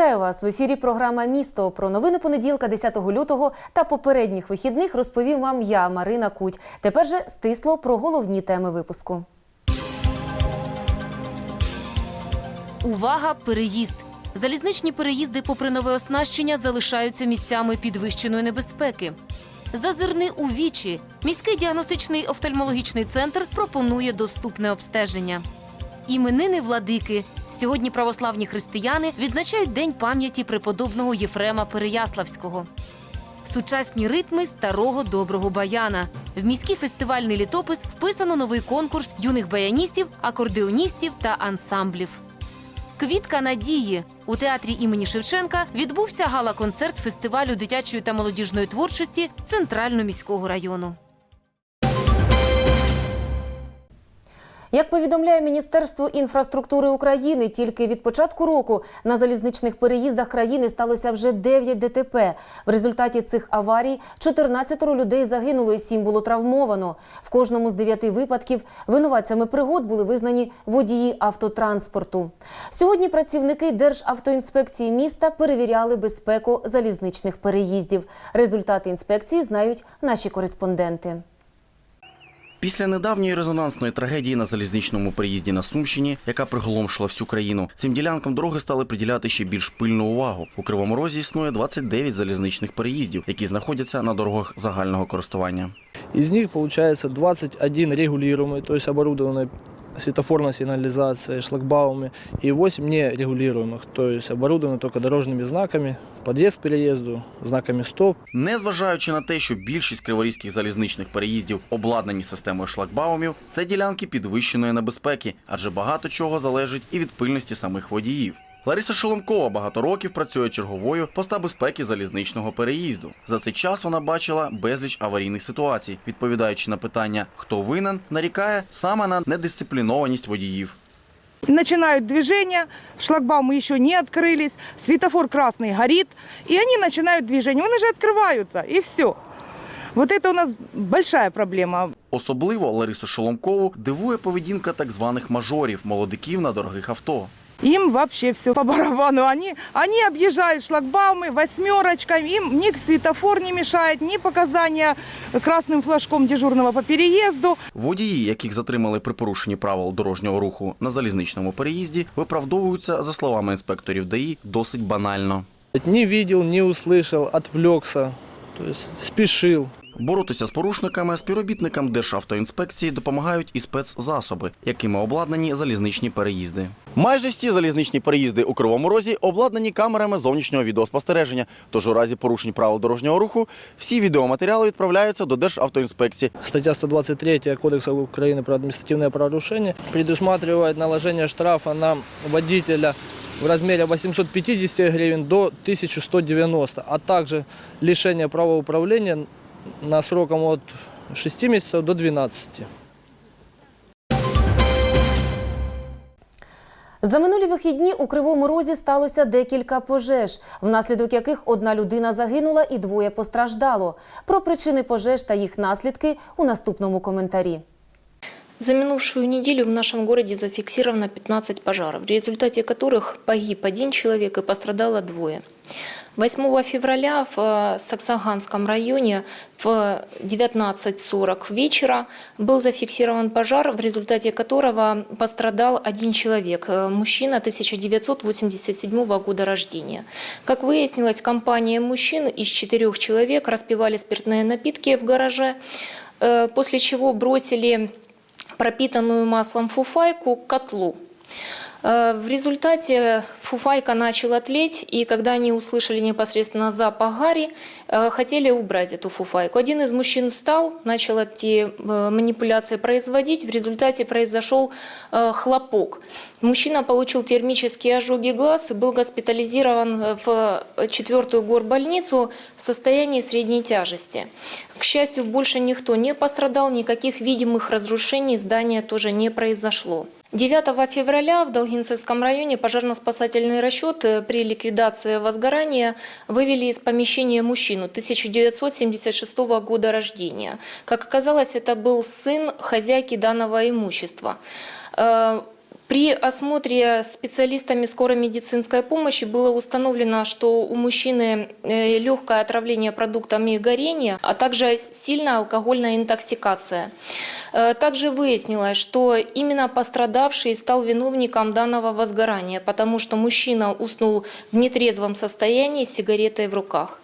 Вітаю вас в ефірі. Програма Місто про новини понеділка, 10 лютого та попередніх вихідних розповім вам я, Марина Куть. Тепер же стисло про головні теми випуску. Увага! Переїзд. Залізничні переїзди, попри нове оснащення, залишаються місцями підвищеної небезпеки. Зазирни у вічі. Міський діагностичний офтальмологічний центр пропонує доступне обстеження. Іменини владики. Сьогодні православні християни відзначають День пам'яті преподобного Єфрема Переяславського. Сучасні ритми старого доброго баяна. В міський фестивальний літопис вписано новий конкурс юних баяністів, акордеоністів та ансамблів. Квітка надії у театрі імені Шевченка відбувся гала-концерт фестивалю дитячої та молодіжної творчості Центрально-міського району. Як повідомляє Міністерство інфраструктури України, тільки від початку року на залізничних переїздах країни сталося вже 9 ДТП. В результаті цих аварій 14 людей загинуло і 7 було травмовано. В кожному з 9 випадків винуватцями пригод були визнані водії автотранспорту. Сьогодні працівники Державтоінспекції міста перевіряли безпеку залізничних переїздів. Результати інспекції знають наші кореспонденти. Після недавньої резонансної трагедії на залізничному приїзді на Сумщині, яка приголомшила всю країну, цим ділянкам дороги стали приділяти ще більш пильну увагу. У Кривому Розі існує 29 залізничних переїздів, які знаходяться на дорогах загального користування. Із них виходить 21 регулируемый, тобто есть оборудованные светофорной сигнализацией, шлагбаумами, и 8 нерегулируемых, то есть оборудованы только дорожными знаками, подъезд к переезду, знаками стоп. Незважаючи на те, що більшість криворізьких залізничних переїздів обладнані системою шлагбаумів, це ділянки підвищеної небезпеки, адже багато чого залежить і від пильності самих водіїв. Лариса Шоломкова багато років працює черговою поста безпеки залізничного переїзду. За цей час вона бачила безліч аварійних ситуацій. Відповідаючи на питання, хто винен, нарікає саме на недисциплінованість водіїв. Начинают движение, шлагбаумы еще не открылись, светофор красный горит, и они начинают движение. Они же открываются, и все. Вот это у нас большая проблема. Особливо Ларису Шоломкову дивує поведінка так званих мажорів, молодиків на дорогих авто. Им вообще все по барабану. Они, они объезжают шлагбаумы восьмерочками, им ни светофор не мешает, ни показания красным флажком дежурного по переезду. Водії, яких затримали при порушенні правил дорожнього руху на залізничному переїзді, виправдовуються, за словами інспекторів ДАІ, досить банально. Не видел, не услышал, отвлекся, то есть спешил. Боротися з порушниками співробітникам Державтоінспекції допомагають і спецзасоби, якими обладнані залізничні переїзди. Майже всі залізничні переїзди у Кривому Розі обладнані камерами зовнішнього відеоспостереження. Тож у разі порушень правил дорожнього руху всі відеоматеріали відправляються до Державтоінспекції. Статья 123 Кодекса Украины про административное правонарушение предусматривает наложение штрафа на водителя в размере 850 гривен до 1190, а также лишение права управления на сроком от 6 месяцев до 12. За минулі вихідні у Кривому Розі сталося декілька пожеж, внаслідок яких одна людина загинула і двоє постраждало. Про причини пожеж та їх наслідки у наступному коментарі. За минувшую неделю в нашем городе зафиксировано 15 пожаров, в результате которых погиб один человек и пострадало двое. 8 февраля в э, Саксаганском районе в 19.40 вечера был зафиксирован пожар, в результате которого пострадал один человек, э, мужчина 1987 года рождения. Как выяснилось, компания мужчин из четырех человек распивали спиртные напитки в гараже, э, после чего бросили пропитанную маслом фуфайку к котлу. Э, В результате фуфайка начала тлеть, и когда они услышали непосредственно запах гари, э, хотели убрать эту фуфайку. Один из мужчин встал, начал эти э, манипуляции производить, в результате произошел хлопок. Мужчина получил термические ожоги глаз и был госпитализирован в четвертую горбольницу в состоянии средней тяжести. К счастью, больше никто не пострадал, никаких видимых разрушений здания тоже не произошло. 9 февраля в Долгинцевском районе пожарно-спасательный расчет э, при ликвидации возгорания вывели из помещения мужчину 1976 года рождения. Как оказалось, это был сын хозяйки данного имущества. При осмотре специалистами скорой медицинской помощи было установлено, что у мужчины э, легкое отравление продуктами горения, а также сильная алкогольная интоксикация. Э, Также выяснилось, что именно пострадавший стал виновником данного возгорания, потому что мужчина уснул в нетрезвом состоянии с сигаретой в руках.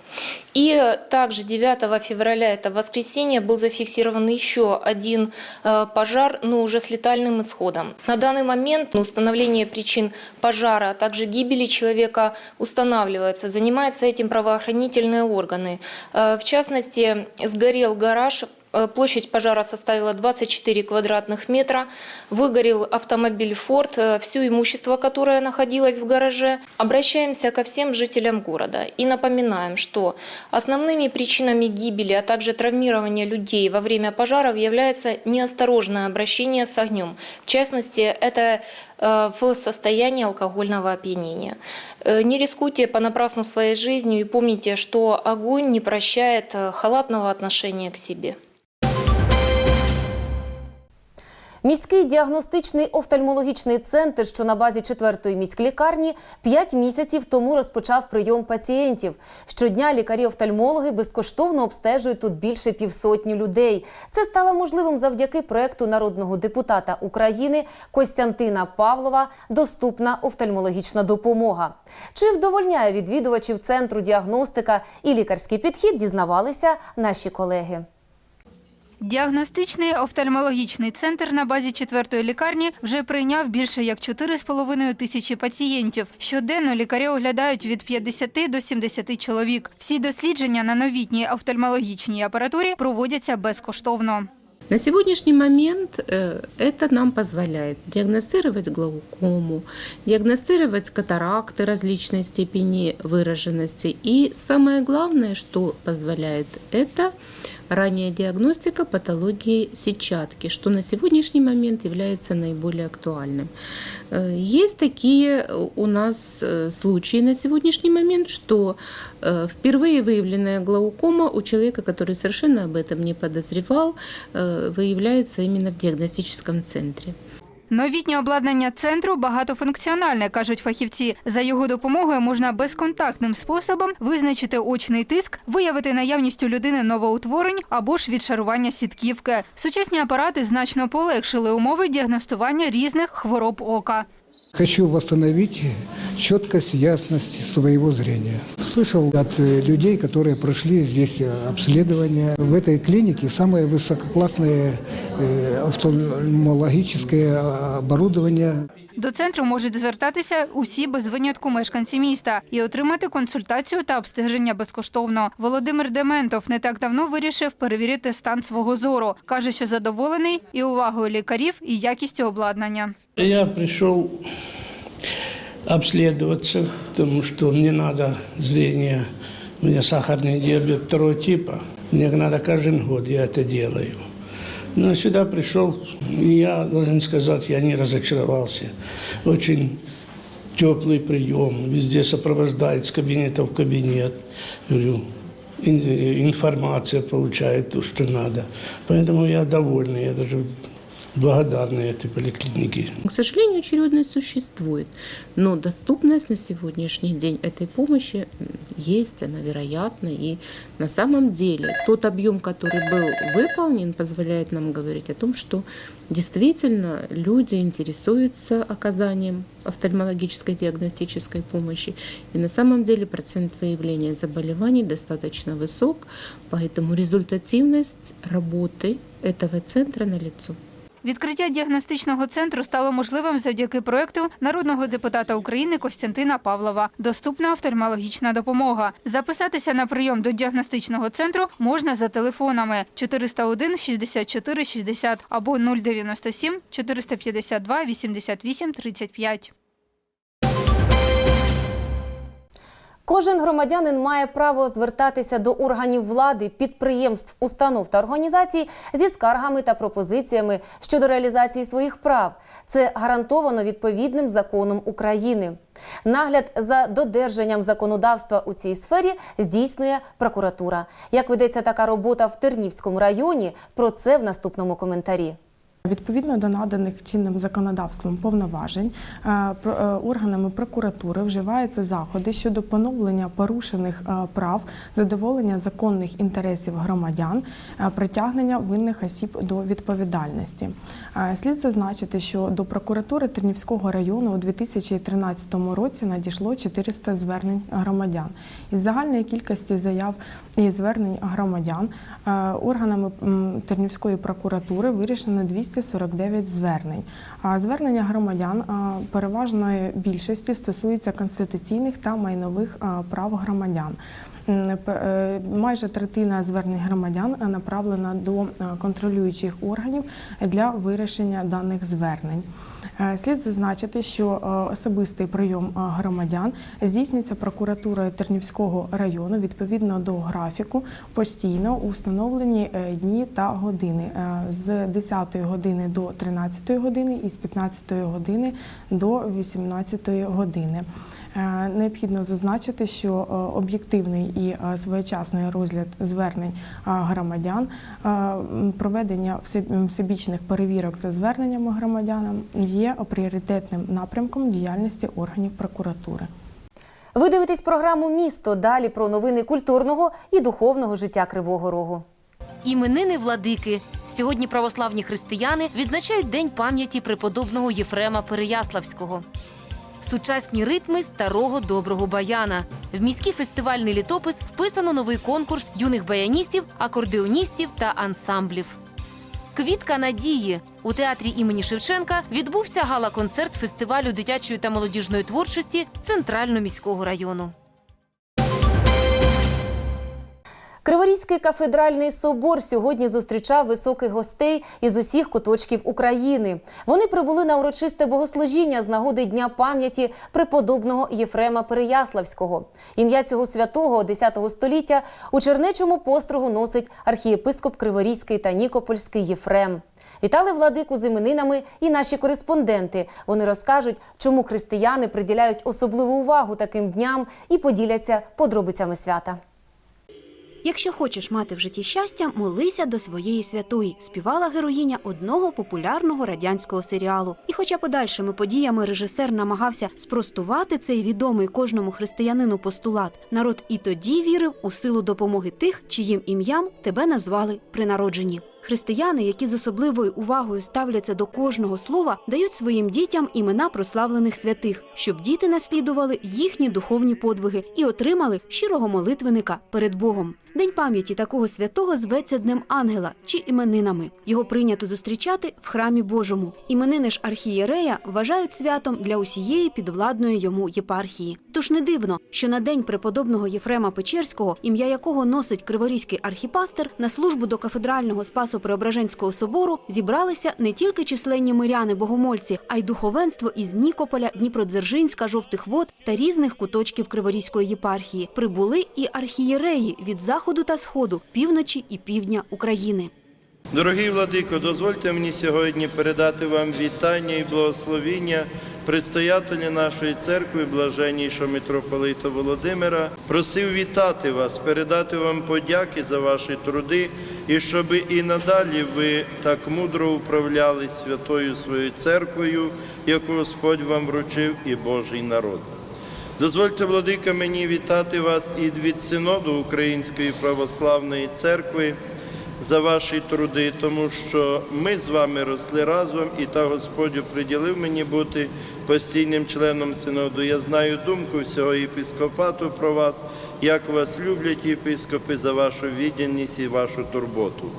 И также 9 февраля, это воскресенье, был зафиксирован еще один э, пожар, но уже с летальным исходом. На данный момент установление причин пожара, а также гибели человека устанавливается. Занимаются этим правоохранительные органы. Э, В частности, сгорел гараж Площадь пожара составила 24 квадратных метра. Выгорел автомобиль «Форд», э, все имущество, которое находилось в гараже. Обращаемся ко всем жителям города и напоминаем, что основными причинами гибели, а также травмирования людей во время пожаров является неосторожное обращение с огнем. В частности, это э, в состоянии алкогольного опьянения. Э, Не рискуйте понапрасну своей жизнью и помните, что огонь не прощает э, халатного отношения к себе. Міський діагностичний офтальмологічний центр, що на базі 4-ї міськлікарні, 5 місяців тому розпочав прийом пацієнтів. Щодня лікарі-офтальмологи безкоштовно обстежують тут більше півсотні людей. Це стало можливим завдяки проекту народного депутата України Костянтина Павлова Доступна офтальмологічна допомога. Чи вдовольняє відвідувачів центру діагностика і лікарський підхід, дізнавалися наші колеги. Діагностичний офтальмологічний центр на базі четвертої лікарні вже прийняв більше як 4,5 тисячі пацієнтів. Щоденно лікарі оглядають від 50 до 70 чоловік. Всі дослідження на новітній офтальмологічній апаратурі проводяться безкоштовно. На сегодняшний момент э, это нам позволяет диагностировать глаукому, диагностировать катаракты различной степени выраженности. И самое главное, что позволяет, это ранняя диагностика патологии сетчатки, что на сегодняшний момент является наиболее актуальным. Э, Есть такие у нас э, случаи на сегодняшний момент, что э, впервые выявленная глаукома у человека, который совершенно об этом не подозревал, э, выявляется именно в диагностическом центре. Новітнє обладнання центру багатофункціональне, кажуть фахівці. За його допомогою можна безконтактним способом визначити очний тиск, виявити наявність у людини новоутворень або ж відшарування сітківки. Сучасні апарати значно полегшили умови діагностування різних хвороб ока. Хочу восстановить четкость, ясность своего зрения. Слышал от э, людей, которые прошли здесь э, обследование. В этой клинике самое высококлассное э, офтальмологическое э, оборудование. До центру можуть звертатися усі без винятку мешканці міста і отримати консультацію та обстеження безкоштовно. Володимир Дементов не так давно вирішив перевірити стан свого зору. Каже, що задоволений і увагою лікарів, і якістю обладнання. Я пришел обследоваться, потому что мне надо зрение, у меня сахарный диабет второго типа, мне надо каждый год, я это делаю. Но сюда пришел, и я должен сказать, я не разочаровался. Очень теплый прием, везде сопровождает с кабинета в кабинет. Говорю, ин- информация получает то, что надо. Поэтому я довольный, я даже благодарный этой поликлинике. К сожалению, очередность существует, но доступность на сегодняшний день этой помощи есть, она вероятна. И на самом деле тот объем, который был выполнен, позволяет нам говорить о том, что действительно люди интересуются оказанием офтальмологической диагностической помощи. И на самом деле процент выявления заболеваний достаточно высок, поэтому результативность работы этого центра налицо. Відкриття діагностичного центру стало можливим завдяки проекту народного депутата України Костянтина Павлова. Доступна офтальмологічна допомога. Записатися на прийом до діагностичного центру можна за телефонами 401 64 60 або 097 452 88 35. Кожен громадянин має право звертатися до органів влади, підприємств, установ та організацій зі скаргами та пропозиціями щодо реалізації своїх прав. Це гарантовано відповідним законом України. Нагляд за додержанням законодавства у цій сфері здійснює прокуратура. Як ведеться така робота в Тернівському районі? Про це в наступному коментарі. Відповідно до наданих чинним законодавством повноважень е, е, органами прокуратури вживаються заходи щодо поновлення порушених е, прав, задоволення законних інтересів громадян, притягнення винних осіб до відповідальності. Слід зазначити, що до прокуратури Тернівського району у 2013 році надійшло 400 звернень громадян. Із загальної кількості заяв і звернень громадян органами Тернівської прокуратури вирішено 249 звернень. Звернення громадян переважної більшості стосуються конституційних та майнових прав громадян. Е, Майже третина звернень громадян е, направлена до е, контролюючих органів для вирішення даних звернень. Слід зазначити, що особистий прийом громадян здійснюється прокуратурою Тернівського району відповідно до графіку постійно у встановлені дні та години з 10 години до 13 години і з 15 години до 18 години. Е, Необхідно зазначити, що е, об'єктивний і е, своєчасний розгляд звернень громадян, проведення всебічних перевірок за зверненнями громадянам є пріоритетним напрямком діяльності органів прокуратури. Ви дивитесь програму Місто. Далі про новини культурного і духовного життя Кривого Рогу. Іменини владики. Сьогодні православні християни відзначають День пам'яті преподобного Єфрема Переяславського. Сучасні ритми старого доброго баяна. В міський фестивальний літопис вписано новий конкурс юних баяністів, акордеоністів та ансамблів. Квітка надії у театрі імені Шевченка відбувся гала-концерт фестивалю дитячої та молодіжної творчості Центрально-міського району. Криворізький кафедральний собор сьогодні зустрічав високих гостей із усіх куточків України. Вони прибули на урочисте богослужіння з нагоди Дня пам'яті преподобного Єфрема Переяславського. Ім'я цього святого 10 століття у чернечому построгу носить архієпископ Криворізький та Нікопольський Єфрем. Вітали владику з іменинами і наші кореспонденти. Вони розкажуть, чому християни приділяють особливу увагу таким дням і поділяться подробицями свята. Якщо хочеш мати в житті щастя, молися до своєї святої, співала героїня одного популярного радянського серіалу. І, хоча подальшими подіями режисер намагався спростувати цей відомий кожному християнину постулат, народ і тоді вірив у силу допомоги тих, чиїм ім'ям тебе назвали при народженні. Християни, які з особливою увагою ставляться до кожного слова, дають своїм дітям імена прославлених святих, щоб діти наслідували їхні духовні подвиги і отримали щирого молитвенника перед Богом. День пам'яті такого святого зветься Днем Ангела чи іменинами. Його прийнято зустрічати в храмі Божому. Іменини ж архієрея вважають святом для усієї підвладної йому єпархії. Тож не дивно, що на день преподобного Єфрема Печерського, ім'я якого носить криворізький архіпастер, на службу до кафедрального спасу Преображенського собору зібралися не тільки численні миряни-богомольці, а й духовенство із Нікополя, Дніпродзержинська, Жовтих Вод та різних куточків Криворізької єпархії. Прибули і архієреї від заходу та сходу, півночі і півдня України. Дорогий владико, дозвольте мені сьогодні передати вам вітання і благословіння предстоятеля нашої церкви, блаженнішого митрополита Володимира. Просив вітати вас, передати вам подяки за ваші труди, і щоб і надалі ви так мудро управляли святою своєю церквою, яку Господь вам вручив, і Божий народ. Дозвольте, владика, мені вітати вас і від синоду Української православної церкви за ваші труди, тому що ми з вами росли разом, і та Господь приділив мені бути постійним членом синоду. Я знаю думку всього єпископату про вас, як вас люблять єпископи за вашу відданість і вашу турботу.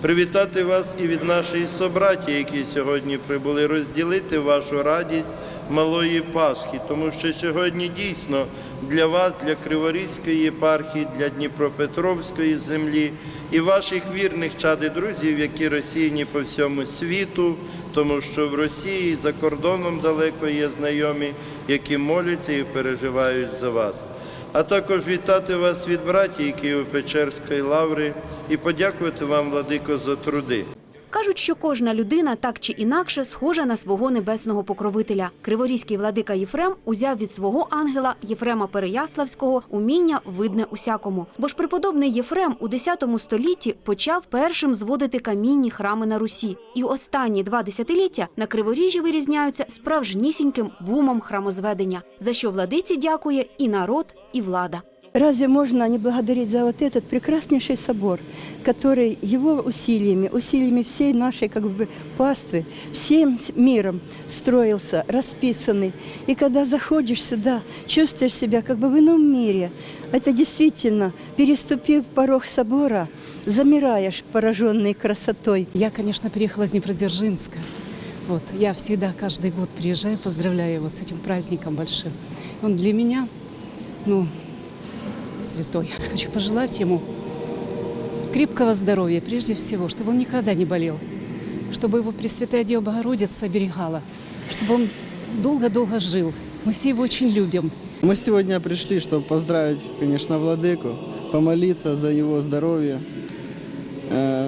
Привітати вас і від нашої собраті, які сьогодні прибули, розділити вашу радість малої Пасхи, тому що сьогодні дійсно для вас, для Криворізької єпархії, для Дніпропетровської землі і ваших вірних чад і друзів, які розсіяні по всьому світу, тому що в Росії за кордоном далеко є знайомі, які моляться і переживають за вас. А також вітати вас від братії Києво-Печерської лаври і подякувати вам, владико, за труди. Кажуть, що кожна людина так чи інакше схожа на свого небесного покровителя. Криворізький владика Єфрем узяв від свого ангела Єфрема Переяславського уміння видне усякому. Бо ж преподобний Єфрем у X столітті почав першим зводити камінні храми на Русі. І останні два десятиліття на Криворіжжі вирізняються справжнісіньким бумом храмозведення, за що владиці дякує і народ, і влада. Разве можно не благодарить за вот этот прекраснейший собор, который его усилиями, усилиями всей нашей как бы паствы, всем миром строился, расписанный. И когда заходишь сюда, чувствуешь себя как бы в ином мире. Это действительно, переступив порог собора, замираешь пораженный красотой. Я, конечно, переехала из Днепродзержинска. Вот, я всегда, каждый год приезжаю, поздравляю его с этим праздником большим. Он для меня, ну, святой. Хочу пожелать ему крепкого здоровья, прежде всего, чтобы он никогда не болел, чтобы его Пресвятая Дева Богородица оберегала, чтобы он долго-долго жил. Мы все его очень любим. Мы сегодня пришли, чтобы поздравить, конечно, Владыку, помолиться за его здоровье,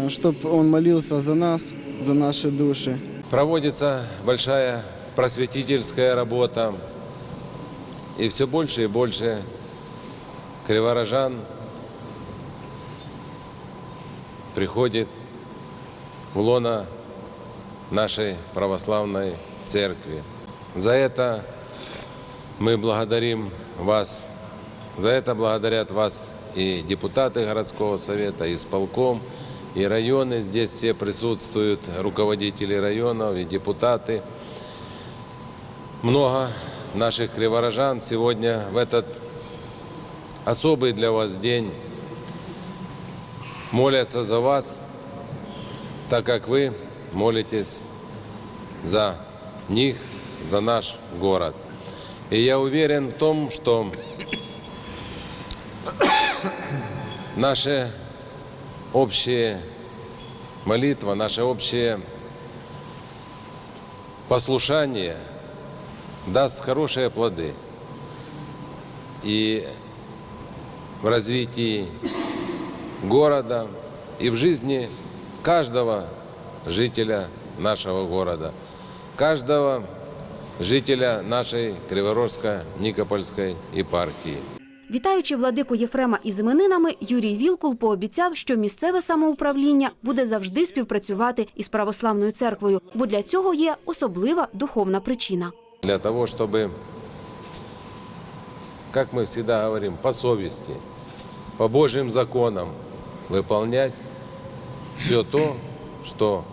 чтобы он молился за нас, за наши души. Проводится большая просветительская работа, и все больше и больше криворожан приходит в лоно нашей православной церкви. За это мы благодарим вас, за это благодарят вас и депутаты городского совета, и исполком, и районы. Здесь все присутствуют, руководители районов и депутаты. Много наших криворожан сегодня в этот особый для вас день молятся за вас, так как вы молитесь за них, за наш город. И я уверен в том, что наша общая молитва, наше общее послушание даст хорошие плоды. И в развитии города, и в жизни каждого жителя нашего города, каждого жителя нашей Криворожско-Никопольской епархии. Вітаючи владику Єфрема із іменинами, Юрій Вілкул пообіцяв, що місцеве самоуправління буде завжди співпрацювати із православною церквою, бо для цього є особлива духовна причина. Для того, чтобы, как мы всегда говорим, по совести, по Божьим законам выполнять все то, что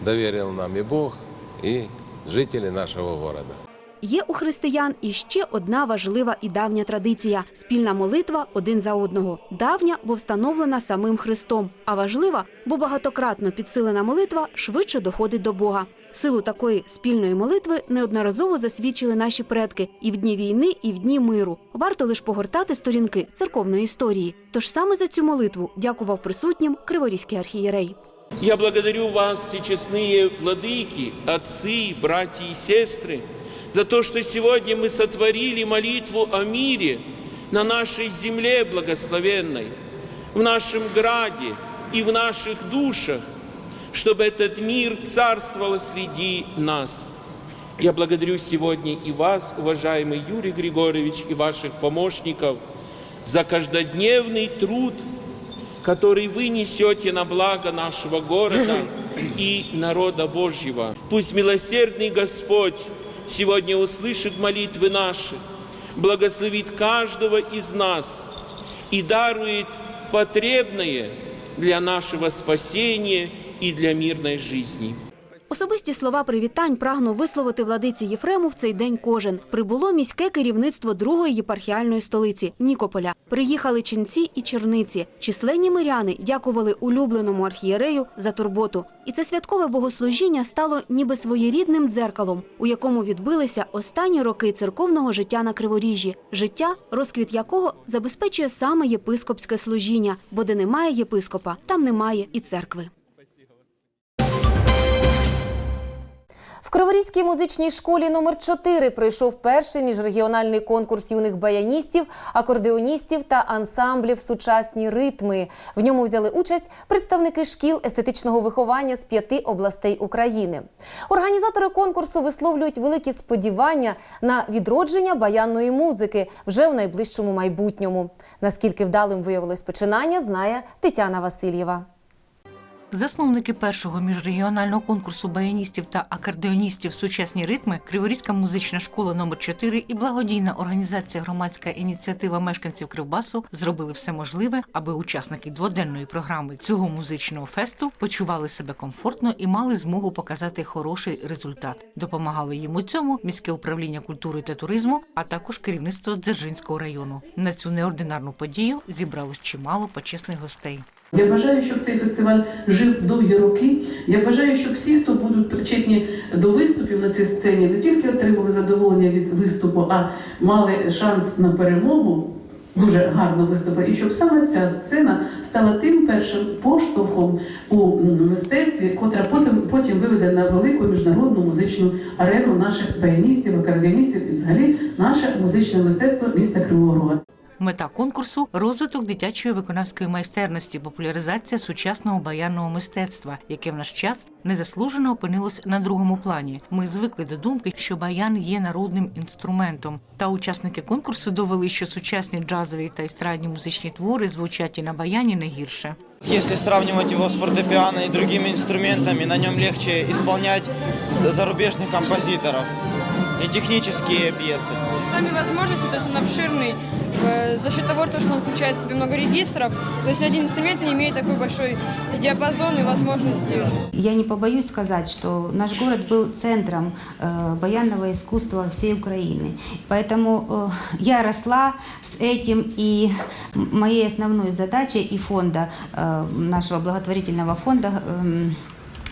доверил нам и Бог, и жители нашего города. Є у християн і ще одна важлива і давня традиція спільна молитва один за одного. Давня, бо встановлена самим Христом, а важлива, бо багатократно підсилена молитва швидше доходить до Бога. Силу такої спільної молитви неодноразово засвідчили наші предки і в дні війни, і в дні миру. Варто лише погортати сторінки церковної історії. Тож саме за цю молитву дякував присутнім Криворізький архієрей. Я благодарю вас, всечестные владыки, отцы, братья и сестры, за то, что сегодня мы сотворили молитву о мире на нашей земле благословенной, в нашем граде и в наших душах, Чтобы этот мир царствовал среди нас. Я благодарю сегодня и вас, уважаемый Юрий Григорьевич, и ваших помощников за каждодневный труд, который вы несете на благо нашего города и народа Божьего. Пусть милосердный Господь сегодня услышит молитвы наши, благословит каждого из нас и дарует потребное для нашего спасения и для мирной жизни. Особисті слова привітань прагнув висловити владиці Єфрему в цей день кожен. Прибуло міське керівництво другої єпархіальної столиці Нікополя. Приїхали ченці і черниці. Численні миряни дякували улюбленому архієрею за турботу. І це святкове богослужіння стало ніби своєрідним дзеркалом, у якому відбилися останні роки церковного життя на Криворіжжі, життя, розквіт якого забезпечує саме єпископське служіння, бо де немає єпископа, там немає і церкви. Криворізькій музичній школі номер 4 пройшов перший міжрегіональний конкурс юних баяністів, акордеоністів та ансамблів сучасні ритми. В ньому взяли участь представники шкіл естетичного виховання з п'яти областей України. Організатори конкурсу висловлюють великі сподівання на відродження баянної музики вже в найближчому майбутньому. Наскільки вдалим виявилось починання, знає Тетяна Васильєва. Засновники першого міжрегіонального конкурсу баяністів та акордеоністів сучасні ритми Криворізька музична школа номер 4 і благодійна організація Громадська ініціатива мешканців Кривбасу зробили все можливе, аби учасники дводенної програми цього музичного фесту почували себе комфортно і мали змогу показати хороший результат. Допомагало їм у цьому міське управління культури та туризму, а також керівництво Дзержинського району. На цю неординарну подію зібралось чимало почесних гостей. Я бажаю, щоб цей фестиваль жив довгі роки. Я бажаю, щоб всі, хто будуть причетні до виступів на цій сцені, не тільки отримали задоволення від виступу, а мали шанс на перемогу. Дуже гарно виступи, і щоб саме ця сцена стала тим першим поштовхом у мистецтві, котра потім потім виведе на велику міжнародну музичну арену наших баяністів, акордеоністів і взагалі наше музичне мистецтво міста Кривого Рога. Мета конкурсу розвиток дитячої виконавської майстерності, популяризація сучасного баянного мистецтва, яке в наш час незаслужено опинилось на другому плані. Ми звикли до думки, що баян є народним інструментом. Та учасники конкурсу довели, що сучасні джазові та естрадні музичні твори звучать і на баяні не гірше. Если сравнивать его с фортепиано и другими инструментами, на нем легче исполнять зарубежных композиторов и технические пьесы. Сами возможности, то есть он обширный э, за счет того, что он включает в себе много регистров. То есть один инструмент не имеет такой большой диапазон и возможности. Я не побоюсь сказать, что наш город был центром э, баянного искусства всей Украины. Поэтому э, я росла с этим, и м- моей основной задачей и фонда, э, нашего благотворительного фонда, эм,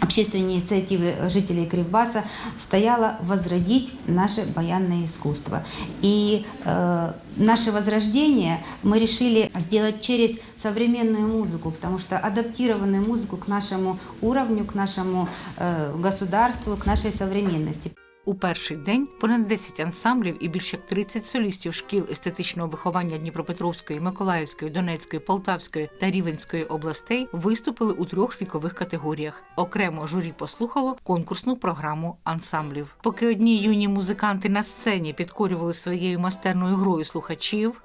общественной инициативы жителей Кривбаса стояло возродить наше баянное искусство. И э, наше возрождение мы решили сделать через современную музыку, потому что адаптированную музыку к нашему уровню, к нашему э, государству, к нашей современности. У перший день понад 10 ансамблів і більше як 30 солістів шкіл естетичного виховання Дніпропетровської, Миколаївської, Донецької, Полтавської та Рівенської областей виступили у трьох вікових категоріях. Окремо журі послухало конкурсну програму ансамблів. Поки одні юні музиканти на сцені підкорювали своєю майстерною грою слухачів.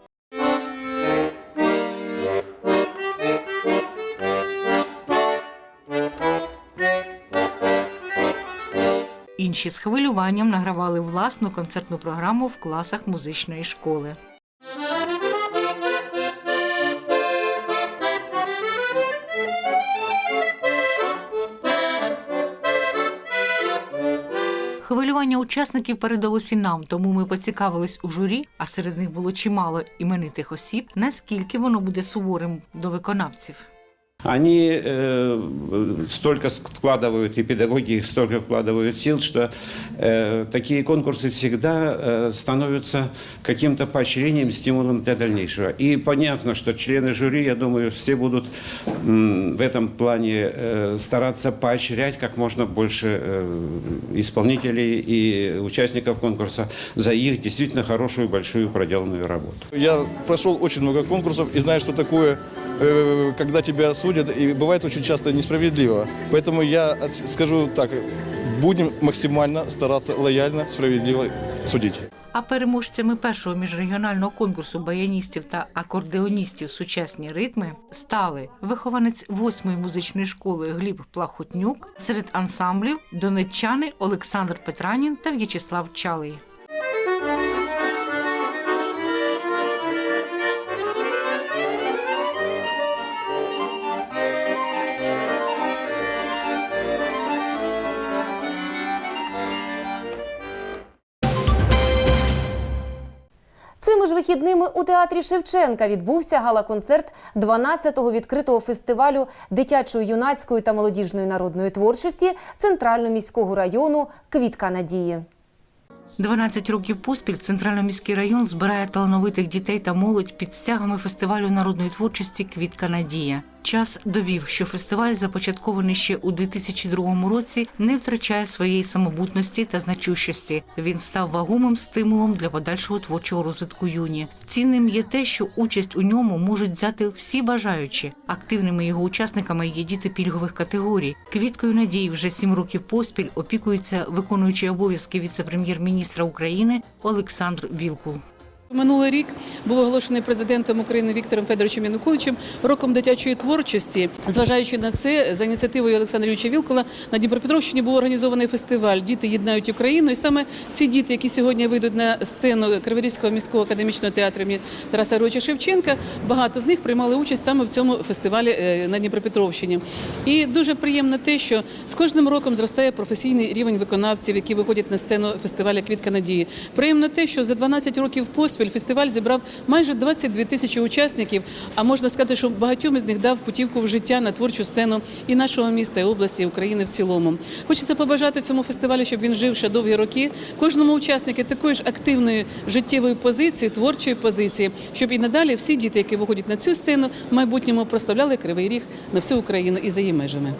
Інші з хвилюванням награвали власну концертну програму в класах музичної школи. Хвилювання учасників передалось і нам, тому ми поцікавились у журі, а серед них було чимало іменитих осіб, наскільки воно буде суворим до виконавців. Они э, столько вкладывают, и педагоги столько вкладывают сил, что э, такие конкурсы всегда э, становятся каким-то поощрением, стимулом для дальнейшего. И понятно, что члены жюри, я думаю, все будут м, в этом плане э, стараться поощрять как можно больше э, исполнителей и участников конкурса за их действительно хорошую, большую проделанную работу. Я прошел очень много конкурсов и знаю, что такое, э, когда тебя судят, и бывает очень часто несправедливо. Поэтому я скажу так, будем максимально стараться лояльно, справедливо судить. А переможцями першого міжрегіонального конкурсу баяністів та акордеоністів сучасні ритми стали вихованець восьмої музичної школи Гліб Плахотнюк серед ансамблів донеччани Олександр Петранін та В'ячеслав Чалий. Вихідними у театрі Шевченка відбувся гала-концерт 12-го відкритого фестивалю дитячої, юнацької та молодіжної народної творчості Центрально-міського району Квітка надії. 12 років поспіль центрально-міський район збирає талановитих дітей та молодь під стягами фестивалю народної творчості Квітка Надія. Час довів, що фестиваль, започаткований ще у 2002 році, не втрачає своєї самобутності та значущості. Він став вагомим стимулом для подальшого творчого розвитку юні. Цінним є те, що участь у ньому можуть взяти всі бажаючі. Активними його учасниками є діти пільгових категорій. Квіткою надії вже сім років поспіль опікується виконуючий обов'язки віце-прем'єр-міністра України Олександр Вілкул. Минулий рік був оголошений президентом України Віктором Федоровичем Януковичем роком дитячої творчості. Зважаючи на це, за ініціативою Олександра Юрійовича Вілкула на Дніпропетровщині був організований фестиваль Діти єднають Україну. І саме ці діти, які сьогодні вийдуть на сцену Криворізького міського академічного театру імені Тараса Григоровича Шевченка, багато з них приймали участь саме в цьому фестивалі е, на Дніпропетровщині. І дуже приємно те, що з кожним роком зростає професійний рівень виконавців, які виходять на сцену фестиваля Квітка надії. Приємно те, що за 12 років поспіль фестиваль зібрав майже 22 тисячі учасників. А можна сказати, що багатьом із них дав путівку в життя на творчу сцену і нашого міста, і області, і України в цілому. Хочеться побажати цьому фестивалю, щоб він жив ще довгі роки. Кожному учаснику такої ж активної життєвої позиції, творчої позиції, щоб і надалі всі діти, які виходять на цю сцену, в майбутньому прославляли Кривий Ріг на всю Україну і за її межами.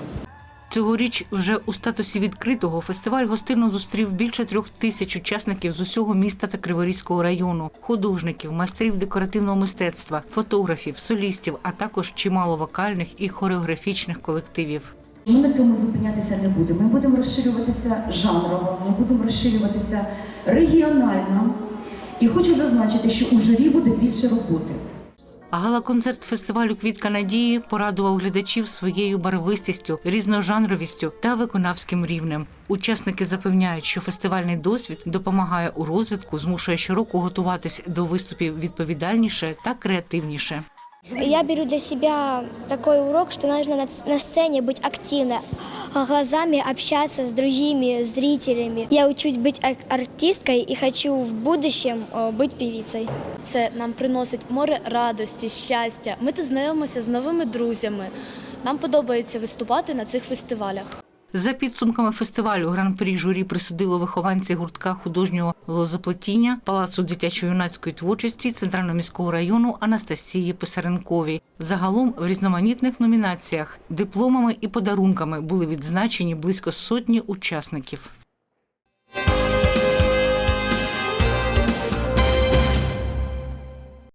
Цьогоріч вже у статусі відкритого фестиваль гостинно зустрів більше трьох тисяч учасників з усього міста та Криворізького району, художників, майстрів декоративного мистецтва, фотографів, солістів, а також чимало вокальних і хореографічних колективів. Ми на цьому зупинятися не будемо. Ми будемо розширюватися жанрово, ми будемо розширюватися регіонально. І хочу зазначити, що у журі буде більше роботи. Гала-концерт фестивалю Квітка надії порадував глядачів своєю барвистістю, різножанровістю та виконавським рівнем. Учасники запевняють, що фестивальний досвід допомагає у розвитку, змушує щороку готуватись до виступів відповідальніше та креативніше. Я беру для себя такой урок, что нужно на, на сцене быть активно, а глазами общаться с другими зрителями. Я учусь быть ар- артисткой и хочу в будущем э, быть певицей. Це нам приносить море радості, щастя. Ми тут знайомимося з новими друзями. Нам подобається виступати на цих фестивалях. За підсумками фестивалю гран-прі журі присудило вихованці гуртка художнього лозоплетіння Палацу дитячо-юнацької творчості Центрального міського району Анастасії Писаренковій. Загалом в різноманітних номінаціях дипломами і подарунками були відзначені близько сотні учасників.